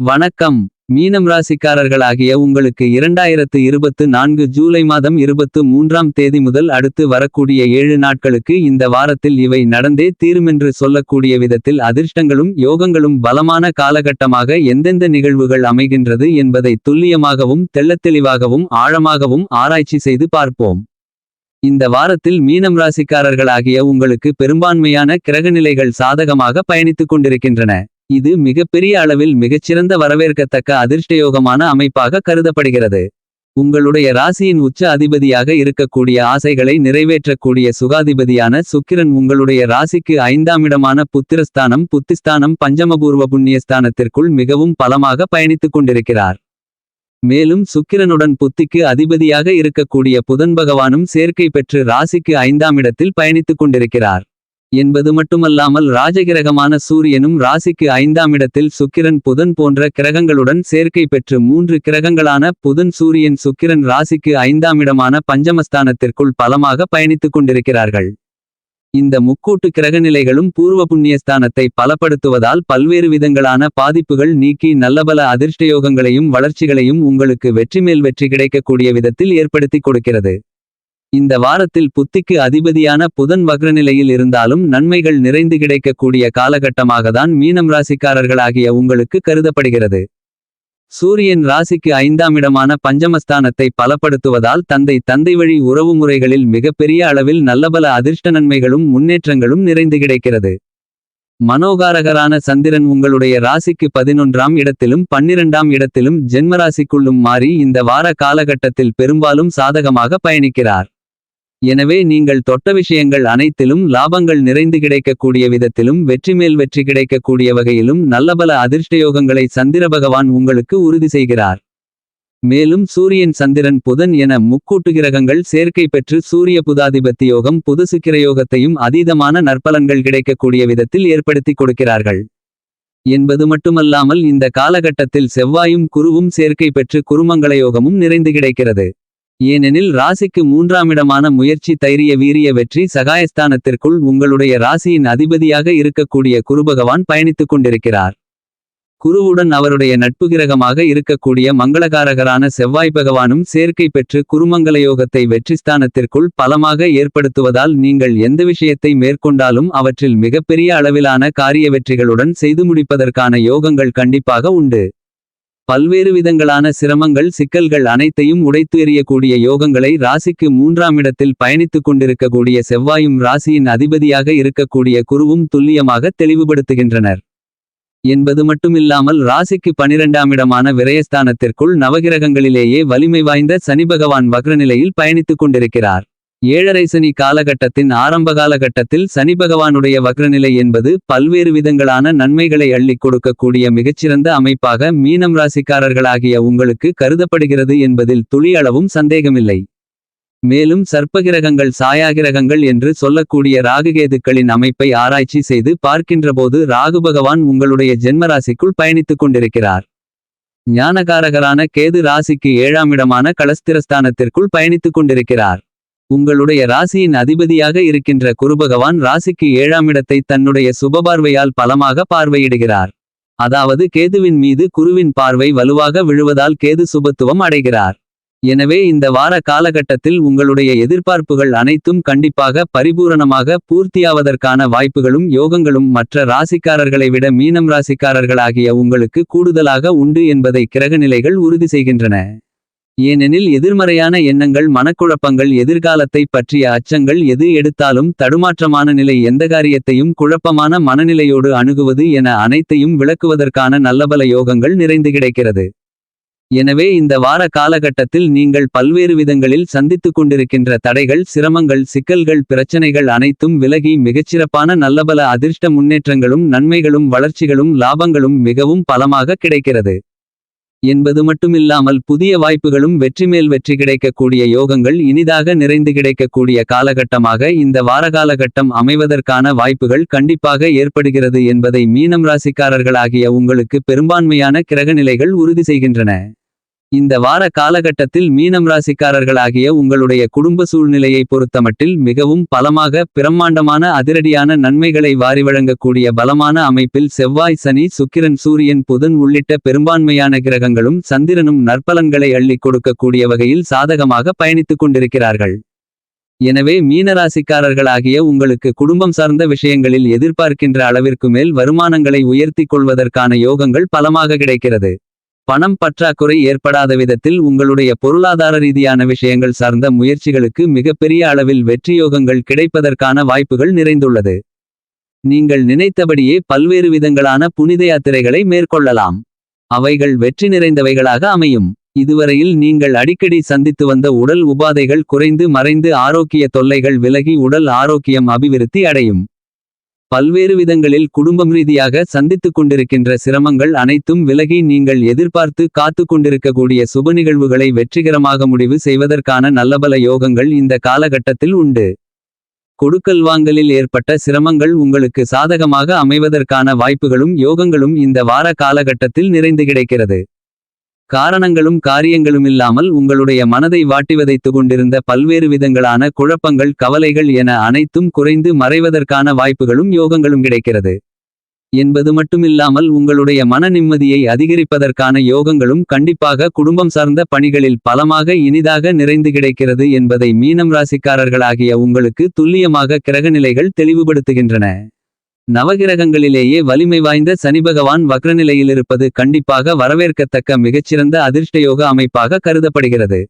வணக்கம். மீனம் ராசிக்காரர்களாகிய உங்களுக்கு இரண்டாயிரத்து இருபத்து நான்கு ஜூலை மாதம் இருபத்து மூன்றாம் தேதி முதல் அடுத்து வரக்கூடிய ஏழு நாட்களுக்கு இந்த வாரத்தில் இவை நடந்தே தீருமென்று சொல்லக்கூடிய விதத்தில் அதிர்ஷ்டங்களும் யோகங்களும் பலமான காலகட்டமாக எந்தெந்த நிகழ்வுகள் அமைகின்றது என்பதை துல்லியமாகவும் தெள்ளத்தெளிவாகவும் ஆழமாகவும் ஆராய்ச்சி செய்து பார்ப்போம். இந்த வாரத்தில் மீனம் ராசிக்காரர்களாகிய உங்களுக்கு பெரும்பான்மையான கிரகநிலைகள் சாதகமாக பயணித்துக் கொண்டிருக்கின்றன. இது மிகப்பெரிய அளவில் மிகச்சிறந்த வரவேற்கத்தக்க அதிர்ஷ்டயோகமான அமைப்பாக கருதப்படுகிறது. உங்களுடைய ராசியின் உச்ச அதிபதியாக இருக்கக்கூடிய ஆசைகளை நிறைவேற்றக்கூடிய சுகாதிபதியான சுக்கிரன் உங்களுடைய ராசிக்கு ஐந்தாம் இடமான புத்திரஸ்தானம் புத்திஸ்தானம் பஞ்சமபூர்வ புண்ணியஸ்தானத்திற்குள் மிகவும் பலமாக பயணித்துக் கொண்டிருக்கிறார். மேலும் சுக்கிரனுடன் புத்திக்கு அதிபதியாக இருக்கக்கூடிய புதன் பகவானும் சேர்க்கை பெற்று ராசிக்கு ஐந்தாம் இடத்தில் பயணித்துக் கொண்டிருக்கிறார். என்பது மட்டுமல்லாமல் ராஜகிரகமான சூரியனும் ராசிக்கு ஐந்தாம் இடத்தில் சுக்கிரன் புதன் போன்ற கிரகங்களுடன் சேர்க்கை பெற்று மூன்று கிரகங்களான புதன் சூரியன் சுக்கிரன் ராசிக்கு ஐந்தாம் இடமான பஞ்சமஸ்தானத்திற்குள் பலமாக பயணித்துக் கொண்டிருக்கிறார்கள். இந்த முக்கூட்டு கிரகநிலைகளும் பூர்வ புண்ணியஸ்தானத்தை பலப்படுத்துவதால் பல்வேறு விதங்களான பாதிப்புகள் நீக்கி நல்லபல அதிர்ஷ்டயோகங்களையும் வளர்ச்சிகளையும் உங்களுக்கு வெற்றிமேல் வெற்றி கிடைக்கக்கூடிய விதத்தில் ஏற்படுத்திக் கொடுக்கிறது. இந்த வாரத்தில் புத்திக்கு அதிபதியான புதன் வக்ரநிலையில் இருந்தாலும் நன்மைகள் நிறைந்து கிடைக்கக்கூடிய காலகட்டமாகத்தான் மீனம் ராசிக்காரர்களாகிய உங்களுக்கு கருதப்படுகிறது. சூரியன் ராசிக்கு ஐந்தாம் இடமான பஞ்சமஸ்தானத்தை பலப்படுத்துவதால் தந்தை தந்தை வழி உறவுமுறைகளில் மிகப்பெரிய அளவில் நல்லபல அதிர்ஷ்ட நன்மைகளும் முன்னேற்றங்களும் நிறைந்து கிடைக்கிறது. மனோகாரகரான சந்திரன் உங்களுடைய ராசிக்கு பதினொன்றாம் இடத்திலும் பன்னிரண்டாம் இடத்திலும் ஜென்மராசிக்குள்ளும் மாறி இந்த வார காலகட்டத்தில் பெரும்பாலும் சாதகமாக பயணிக்கிறார். எனவே நீங்கள் தொட்ட விஷயங்கள் அனைத்திலும் லாபங்கள் நிறைந்து கிடைக்கக்கூடிய விதத்திலும் வெற்றி மேல் வெற்றி கிடைக்கக்கூடிய வகையிலும் நல்லபல அதிர்ஷ்டயோகங்களை சந்திர பகவான் உங்களுக்கு உறுதி செய்கிறார். மேலும் சூரியன் சந்திரன் புதன் என முக்கூட்டு கிரகங்கள் சேர்க்கை பெற்று சூரிய புதாதிபத்தி யோகம் புது சுக்கிரயோகத்தையும் அதீதமான நற்பலன்கள் கிடைக்கக்கூடிய விதத்தில் ஏற்படுத்திக் கொடுக்கிறார்கள். என்பது மட்டுமல்லாமல் இந்த காலகட்டத்தில் செவ்வாயும் குருவும் சேர்க்கை பெற்று குருமங்கள யோகமும் நிறைந்து கிடைக்கிறது. ஏனெனில் ராசிக்கு மூன்றாமிடமான முயற்சி தைரிய வீரிய வெற்றி சகாயஸ்தானத்திற்குள் உங்களுடைய ராசியின் அதிபதியாக இருக்கக்கூடிய குருபகவான் பயணித்துக் கொண்டிருக்கிறார். குருவுடன் அவருடைய நட்பு கிரகமாக இருக்கக்கூடிய மங்களகாரகரான செவ்வாய் பகவானும் சேர்க்கை பெற்று குருமங்கள யோகத்தை வெற்றிஸ்தானத்திற்குள் பலமாக ஏற்படுத்துவதால் நீங்கள் எந்த விஷயத்தை மேற்கொண்டாலும் அவற்றில் மிகப்பெரிய அளவிலான காரிய வெற்றிகளுடன் செய்து முடிப்பதற்கான யோகங்கள் கண்டிப்பாக உண்டு. பல்வேறு விதங்களான சிரமங்கள் சிக்கல்கள் அனைத்தையும் உடைத்து எறியக்கூடிய யோகங்களை ராசிக்கு மூன்றாம் இடத்தில் பயணித்துக் கொண்டிருக்கக்கூடிய செவ்வாயும் ராசியின் அதிபதியாக இருக்கக்கூடிய குருவும் துல்லியமாக தெளிவுபடுத்துகின்றனர். என்பது மட்டுமில்லாமல் ராசிக்கு பனிரெண்டாம் இடமான விரயஸ்தானத்திற்குள் நவகிரகங்களிலேயே வலிமை வாய்ந்த சனி பகவான் வக்ரநிலையில் பயணித்துக் கொண்டிருக்கிறார். ஏழரை சனி காலகட்டத்தின் ஆரம்ப காலகட்டத்தில் சனி பகவானுடைய வக்ரநிலை என்பது பல்வேறு விதங்களான நன்மைகளை அள்ளிக் கொடுக்கக்கூடிய மிகச்சிறந்த அமைப்பாக மீனம் ராசிக்காரர்களாகிய உங்களுக்கு கருதப்படுகிறது என்பதில் துளியளவும் சந்தேகமில்லை. மேலும் சர்ப்பகிரகங்கள் சாயாகிரகங்கள் என்று சொல்லக்கூடிய ராகுகேதுக்களின் அமைப்பை ஆராய்ச்சி செய்து பார்க்கின்றபோது ராகு பகவான் உங்களுடைய ஜென்மராசிக்குள் பயணித்துக் கொண்டிருக்கிறார். ஞானகாரகரான கேது ராசிக்கு ஏழாம் இடமான களஸ்திரஸ்தானத்திற்குள் பயணித்துக் கொண்டிருக்கிறார். உங்களுடைய ராசியின் அதிபதியாக இருக்கின்ற குருபகவான் ராசிக்கு ஏழாம் இடத்தை தன்னுடைய சுபபார்வையால் பலமாக பார்வையிடுகிறார். அதாவது கேதுவின் மீது குருவின் பார்வை வலுவாக விழுவதால் கேது சுபத்துவம் அடைகிறார். எனவே இந்த வார காலகட்டத்தில் உங்களுடைய எதிர்பார்ப்புகள் அனைத்தும் கண்டிப்பாக பரிபூரணமாக பூர்த்தியாவதற்கான வாய்ப்புகளும் யோகங்களும் மற்ற ராசிக்காரர்களை விட மீனம் ராசிக்காரர்களாகிய உங்களுக்கு கூடுதலாக உண்டு என்பதை கிரகநிலைகள் உறுதி செய்கின்றன. ஏனெனில் எதிர்மறையான எண்ணங்கள் மனக்குழப்பங்கள் எதிர்காலத்தை பற்றிய அச்சங்கள் எது எடுத்தாலும் தடுமாற்றமான நிலை எந்த காரியத்தையும் குழப்பமான மனநிலையோடு அணுகுவது என அனைத்தையும் விளக்குவதற்கான நல்லபல யோகங்கள் நிறைந்து கிடைக்கிறது. எனவே இந்த வார காலகட்டத்தில் நீங்கள் பல்வேறு விதங்களில் சந்தித்துக் கொண்டிருக்கின்ற தடைகள் சிரமங்கள் சிக்கல்கள் பிரச்சனைகள் அனைத்தும் விலகி மிகச்சிறப்பான நல்லபல அதிர்ஷ்ட முன்னேற்றங்களும் நன்மைகளும் வளர்ச்சிகளும் லாபங்களும் மிகவும் பலமாக கிடைக்கிறது. என்பது மட்டுமில்லாமல் புதிய வாய்ப்புகளும் வெற்றிமேல் வெற்றி கிடைக்கக்கூடிய யோகங்கள் இனிதாக நிறைந்து கிடைக்கக்கூடிய காலகட்டமாக இந்த வாரகாலகட்டம் அமைவதற்கான வாய்ப்புகள் கண்டிப்பாக ஏற்படுகிறது என்பதை மீனம் ராசிக்காரர்களாகிய உங்களுக்கு பெரும்பான்மையான கிரகநிலைகள் உறுதி செய்கின்றன. இந்த வார காலகட்டத்தில் மீனம் ராசிக்காரர்களாகிய உங்களுடைய குடும்ப சூழ்நிலையை பொறுத்தமட்டில் மிகவும் பலமாக பிரம்மாண்டமான அதிரடியான நன்மைகளை வாரி வழங்கக்கூடிய பலமான அமைப்பில் செவ்வாய் சனி சுக்கிரன் சூரியன் புதன் உள்ளிட்ட பெரும்பான்மையான கிரகங்களும் சந்திரனும் நற்பலன்களை அள்ளிக் கொடுக்கக்கூடிய வகையில் சாதகமாக பயணித்துக் கொண்டிருக்கிறார்கள். எனவே மீனராசிக்காரர்களாகிய உங்களுக்கு குடும்பம் சார்ந்த விஷயங்களில் எதிர்பார்க்கின்ற அளவிற்கு மேல் வருமானங்களை உயர்த்திக் கொள்வதற்கான யோகங்கள் பலமாக கிடைக்கிறது. பணம் பற்றாக்குறை ஏற்படாத விதத்தில் உங்களுடைய பொருளாதார ரீதியான விஷயங்கள் சார்ந்த முயற்சிகளுக்கு மிகப்பெரிய அளவில் வெற்றியோகங்கள் கிடைப்பதற்கான வாய்ப்புகள் நிறைந்துள்ளது. நீங்கள் நினைத்தபடியே பல்வேறு விதங்களான புனித யாத்திரைகளை மேற்கொள்ளலாம். அவைகள் வெற்றி நிறைந்தவைகளாக அமையும். இதுவரையில் நீங்கள் அடிக்கடி சந்தித்து வந்த உடல் உபாதைகள் குறைந்து மறைந்து ஆரோக்கிய தொல்லைகள் விலகி உடல் ஆரோக்கியம் அபிவிருத்தி அடையும். பல்வேறு விதங்களில் குடும்பம் ரீதியாக சந்தித்துக் கொண்டிருக்கின்ற சிரமங்கள் அனைத்தும் விலகி நீங்கள் எதிர்பார்த்து காத்து கொண்டிருக்கக்கூடிய சுப நிகழ்வுகளை வெற்றிகரமாக முடிவு செய்வதற்கான நல்லபல யோகங்கள் இந்த காலகட்டத்தில் உண்டு. கொடுக்கல் வாங்கலில் ஏற்பட்ட சிரமங்கள் உங்களுக்கு சாதகமாக அமைவதற்கான வாய்ப்புகளும் யோகங்களும் இந்த வார காலகட்டத்தில் நிறைந்து கிடைக்கிறது. காரணங்களும் காரியங்களுமில்லாமல் உங்களுடைய மனதை வாட்டி கொண்டிருந்த பல்வேறு விதங்களான குழப்பங்கள் கவலைகள் என அனைத்தும் குறைந்து மறைவதற்கான வாய்ப்புகளும் யோகங்களும் கிடைக்கிறது. என்பது மட்டுமில்லாமல் உங்களுடைய மன நிம்மதியை அதிகரிப்பதற்கான யோகங்களும் கண்டிப்பாக குடும்பம் சார்ந்த பணிகளில் பலமாக இனிதாக நிறைந்து கிடைக்கிறது என்பதை மீனம் ராசிக்காரர்களாகிய உங்களுக்கு துல்லியமாக கிரகநிலைகள் தெளிவுபடுத்துகின்றன. நவகிரகங்களிலேயே வலிமை வாய்ந்த சனிபகவான் வக்ரநிலையிலிருப்பது கண்டிப்பாக வரவேற்கத்தக்க மிகச்சிறந்த அதிர்ஷ்டயோக அமைப்பாக கருதப்படுகிறது.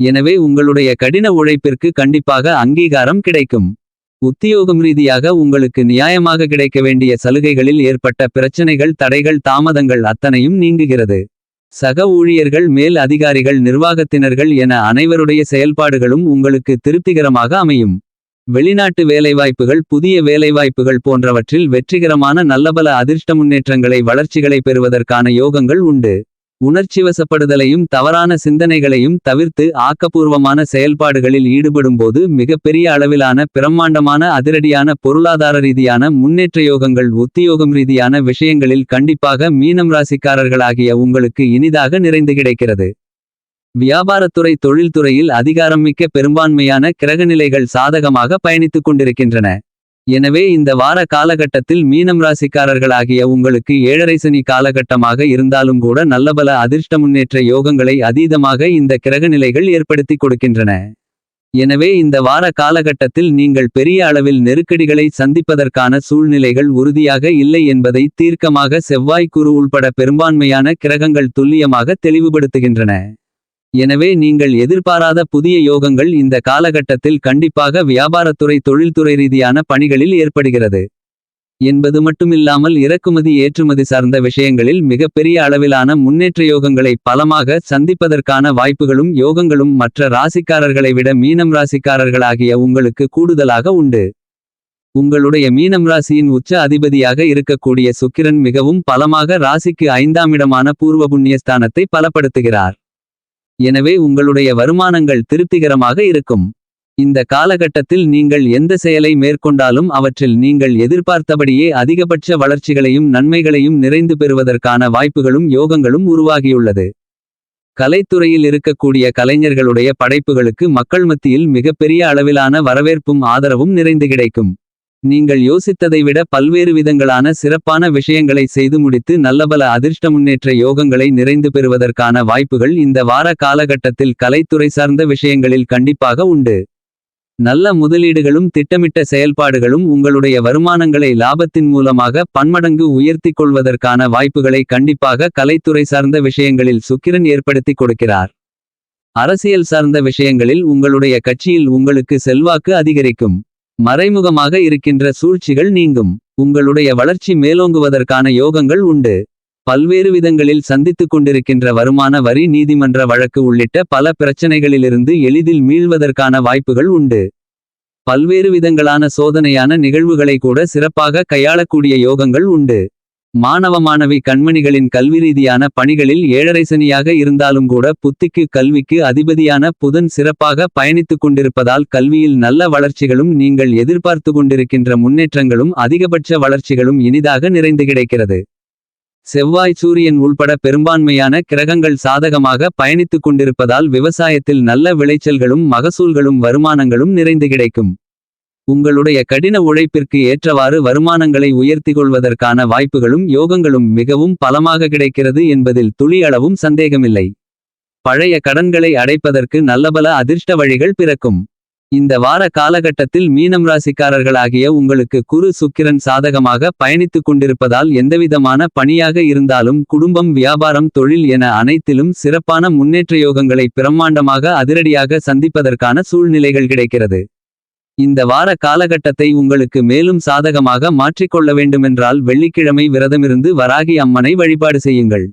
எனவே உங்களுடைய கடின உழைப்பிற்கு கண்டிப்பாக அங்கீகாரம் கிடைக்கும். உத்தியோகம் ரீதியாக உங்களுக்கு நியாயமாக கிடைக்க வேண்டிய சலுகைகளில் ஏற்பட்ட பிரச்சனைகள் தடைகள் தாமதங்கள் அத்தனையும் நீங்குகிறது. சக ஊழியர்கள் மேல் அதிகாரிகள் நிர்வாகத்தினர்கள் என அனைவருடைய செயல்பாடுகளும் உங்களுக்கு திருப்திகரமாக அமையும். வெளிநாட்டு வேலைவாய்ப்புகள் புதிய வேலைவாய்ப்புகள் போன்றவற்றில் வெற்றிகரமான நல்லபல அதிர்ஷ்ட முன்னேற்றங்களை வளர்ச்சிகளை பெறுவதற்கான யோகங்கள் உண்டு. உணர்ச்சிவசப்படுதலையும் தவறான சிந்தனைகளையும் தவிர்த்து ஆக்கப்பூர்வமான செயல்பாடுகளில் ஈடுபடும்போது மிகப்பெரிய அளவிலான பிரம்மாண்டமான அதிரடியான பொருளாதார ரீதியான முன்னேற்ற யோகங்கள் உத்தியோகம் ரீதியான விஷயங்களில் கண்டிப்பாக மீனம் ராசிக்காரர்களாகிய உங்களுக்கு இனிதாக நிறைந்து கிடைக்கிறது. வியாபாரத்துறை தொழில்துறையில் அதிகாரம்மிக்க பெரும்பான்மையான கிரகநிலைகள் சாதகமாக பயணித்துக் கொண்டிருக்கின்றன. எனவே இந்த வார காலகட்டத்தில் மீனம் ராசிக்காரர்களாகிய உங்களுக்கு ஏழரை சனி காலகட்டமாக இருந்தாலும் கூட நல்லபல அதிர்ஷ்ட முன்னேற்ற யோகங்களை அதீதமாக இந்த கிரகநிலைகள் ஏற்படுத்திக் கொடுக்கின்றன. எனவே இந்த வார காலகட்டத்தில் நீங்கள் பெரிய அளவில் நெருக்கடிகளை சந்திப்பதற்கான சூழ்நிலைகள் உறுதியாக இல்லை என்பதை தீர்க்கமாக செவ்வாய்க்குறு குரு உள்பட பெரும்பான்மையான கிரகங்கள் துல்லியமாக தெளிவுபடுத்துகின்றன. எனவே நீங்கள் எதிர்பாராத புதிய யோகங்கள் இந்த காலகட்டத்தில் கண்டிப்பாக வியாபாரத்துறை தொழில்துறை ரீதியான பணிகளில் ஏற்படுகிறது. என்பது மட்டுமில்லாமல் இறக்குமதி ஏற்றுமதி சார்ந்த விஷயங்களில் மிகப்பெரிய அளவிலான முன்னேற்ற யோகங்களை பலமாக சந்திப்பதற்கான வாய்ப்புகளும் யோகங்களும் மற்ற ராசிக்காரர்களை விட மீனம் ராசிக்காரர்களாகிய உங்களுக்கு கூடுதலாக உண்டு. உங்களுடைய மீனம் ராசியின் உச்ச அதிபதியாக இருக்கக்கூடிய சுக்கிரன் மிகவும் பலமாக ராசிக்கு ஐந்தாம் இடமான பூர்வ புண்ணியஸ்தானத்தை பலப்படுத்துகிறார். எனவே உங்களுடைய வருமானங்கள் திருப்திகரமாக இருக்கும். இந்த காலகட்டத்தில் நீங்கள் எந்த செயலை மேற்கொண்டாலும் அவற்றில் நீங்கள் எதிர்பார்த்தபடியே அதிகபட்ச வளர்ச்சிகளையும் நன்மைகளையும் நிறைந்து பெறுவதற்கான வாய்ப்புகளும் யோகங்களும் உருவாகியுள்ளது. கலைத்துறையில் இருக்கக்கூடிய கலைஞர்களுடைய படைப்புகளுக்கு மக்கள் மத்தியில் மிகப்பெரிய அளவிலான வரவேற்பும் ஆதரவும் நிறைந்து கிடைக்கும். நீங்கள் யோசித்ததை விட பல்வேறு விதங்களான சிறப்பான விஷயங்களை செய்து முடித்து நல்லபல அதிர்ஷ்ட முன்னேற்ற யோகங்களை நிறைந்து பெறுவதற்கான வாய்ப்புகள் இந்த வார காலகட்டத்தில் கலைத்துறை சார்ந்த விஷயங்களில் கண்டிப்பாக உண்டு. நல்ல முதலீடுகளும் திட்டமிட்ட செயல்பாடுகளும் உங்களுடைய வருமானங்களை லாபத்தின் மூலமாக பன்மடங்கு உயர்த்திக் கொள்வதற்கான வாய்ப்புகளை கண்டிப்பாக கலைத்துறை சார்ந்த விஷயங்களில் சுக்கிரன் ஏற்படுத்திக் கொடுக்கிறார். அரசியல் சார்ந்த விஷயங்களில் உங்களுடைய கட்சியில் உங்களுக்கு செல்வாக்கு அதிகரிக்கும். மறைமுகமாக இருக்கின்ற சூழ்ச்சிகள் நீங்கும். உங்களுடைய வளர்ச்சி மேலோங்குவதற்கான யோகங்கள் உண்டு. பல்வேறு விதங்களில் சந்தித்துக் கொண்டிருக்கின்ற வருமான வரி நீதிமன்ற வழக்கு உள்ளிட்ட பல பிரச்சனைகளிலிருந்து எளிதில் மீள்வதற்கான வாய்ப்புகள் உண்டு. பல்வேறு விதங்களான சோதனையான நிகழ்வுகளை கூட சிறப்பாக கையாளக்கூடிய யோகங்கள் உண்டு. மாணவ மாணவி கண்மணிகளின் கல்வி ரீதியான பணிகளில் ஏழரைசனியாக இருந்தாலும் கூட புத்திக்கு கல்விக்கு அதிபதியான புதன் சிறப்பாக பயணித்துக் கொண்டிருப்பதால் கல்வியில் நல்ல வளர்ச்சிகளும் நீங்கள் எதிர்பார்த்து கொண்டிருக்கின்ற முன்னேற்றங்களும் அதிகபட்ச வளர்ச்சிகளும் இனிதாக நிறைந்து கிடைக்கிறது செவ்வாய் சூரியன் உள்பட பெரும்பான்மையான கிரகங்கள் சாதகமாக பயணித்துக் கொண்டிருப்பதால் விவசாயத்தில் நல்ல விளைச்சல்களும் மகசூல்களும் வருமானங்களும் நிறைந்து கிடைக்கும். உங்களுடைய கடின உழைப்பிற்கு ஏற்றவாறு வருமானங்களை உயர்த்திக் கொள்வதற்கான வாய்ப்புகளும் யோகங்களும் மிகவும் பலமாக கிடைக்கிறது என்பதில் துளி அளவும் சந்தேகமில்லை. பழைய கடன்களை அடைப்பதற்கு நல்லபல அதிர்ஷ்ட வழிகள் பிறக்கும். இந்த வார காலகட்டத்தில் மீனம் ராசிக்காரர்களாகிய உங்களுக்கு குரு சுக்கிரன் சாதகமாக பயணித்துக் கொண்டிருப்பதால் எந்தவிதமான பணியாக இருந்தாலும் குடும்பம் வியாபாரம் தொழில் என அனைத்திலும் சிறப்பான முன்னேற்ற யோகங்களை பிரம்மாண்டமாக அதிரடியாக சந்திப்பதற்கான சூழ்நிலைகள் கிடைக்கிறது. இந்த வார காலகட்டத்தை உங்களுக்கு மேலும் சாதகமாக மாற்றிக்கொள்ள வேண்டுமென்றால் வெள்ளிக்கிழமை விரதமிருந்து வராகி அம்மனை வழிபாடு செய்யுங்கள்.